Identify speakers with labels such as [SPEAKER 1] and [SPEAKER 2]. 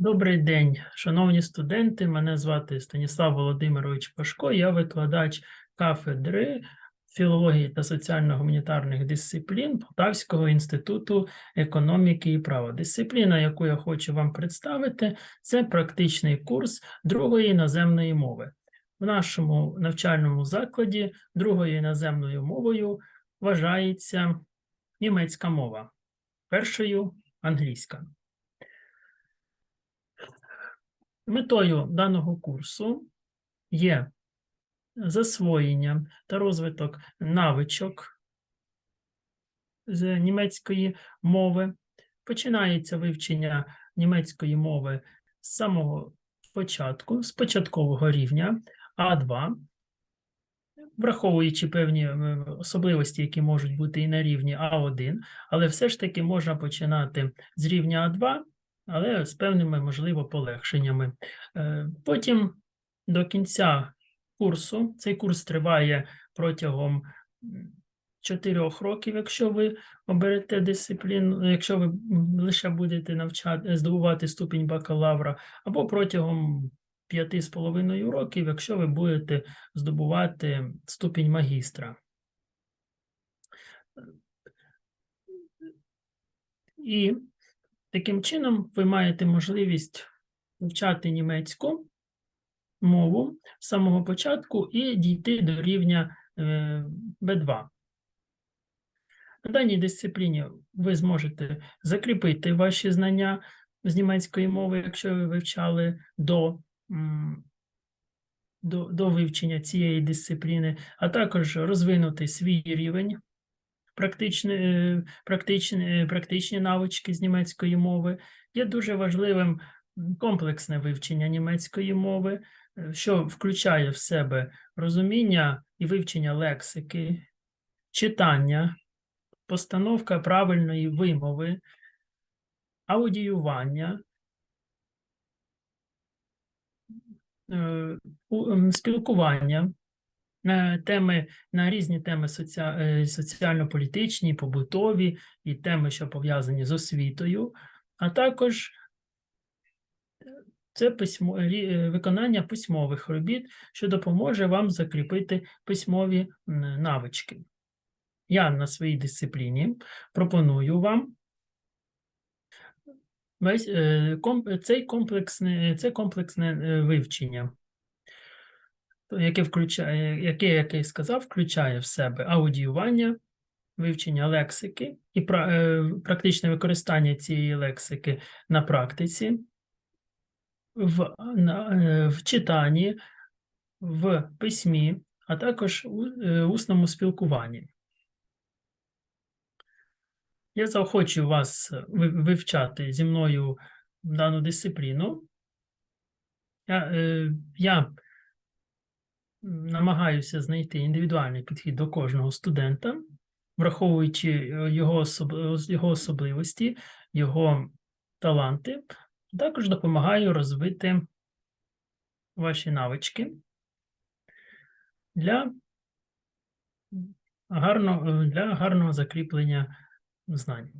[SPEAKER 1] Добрий день, шановні студенти. Мене звати Станіслав Володимирович Пашко. Я викладач кафедри філології та соціально-гуманітарних дисциплін Полтавського інституту економіки і права. Дисципліна, яку я хочу вам представити, це практичний курс другої іноземної мови. В нашому навчальному закладі другою іноземною мовою вважається німецька мова, першою англійська. Метою даного курсу є засвоєння та розвиток навичок з німецької мови. Починається вивчення німецької мови з самого початку, з початкового рівня А2, враховуючи певні е, особливості, які можуть бути і на рівні А1, але все ж таки можна починати з рівня А2 але з певними, можливо, полегшеннями. Е, Потім до кінця курсу, цей курс триває протягом м, чотирьох років, якщо ви оберете дисципліну, якщо ви лише будете навчати, здобувати ступінь бакалавра, або протягом п'яти з половиною років, якщо ви будете здобувати ступінь магістра. І Таким чином, ви маєте можливість вивчати німецьку мову з самого початку і дійти до рівня е, B2. На даній дисципліні ви зможете закріпити ваші знання з німецької мови, якщо ви вивчали до, до, до вивчення цієї дисципліни, а також розвинути свій рівень практичні, практичні, практичні навички з німецької мови. Є дуже важливим комплексне вивчення німецької мови, е, що включає в себе розуміння і вивчення лексики, читання, постановка правильної вимови, аудіювання, е, спілкування теми на різні теми соціа- е, соціально-політичні, побутові і теми, що пов'язані з освітою, а також е, це письмо, е, виконання письмових робіт, що допоможе вам закріпити письмові навички. Я на своїй дисципліні пропоную вам весь е, цей комплексне, це комплексне е, вивчення яке включає, яке, як я сказав, включає в себе аудіювання, вивчення лексики і е, практичне використання цієї лексики на практиці, в, на, е, в читанні, в письмі, а також у е, усному спілкуванні. Я заохочую вас вивчати зі мною дану дисципліну. Я, я намагаюся знайти індивідуальний підхід до кожного студента, враховуючи е, його, особ... його особливості, його таланти, також допомагаю розвити ваші навички для, гарно... для гарного закріплення знань.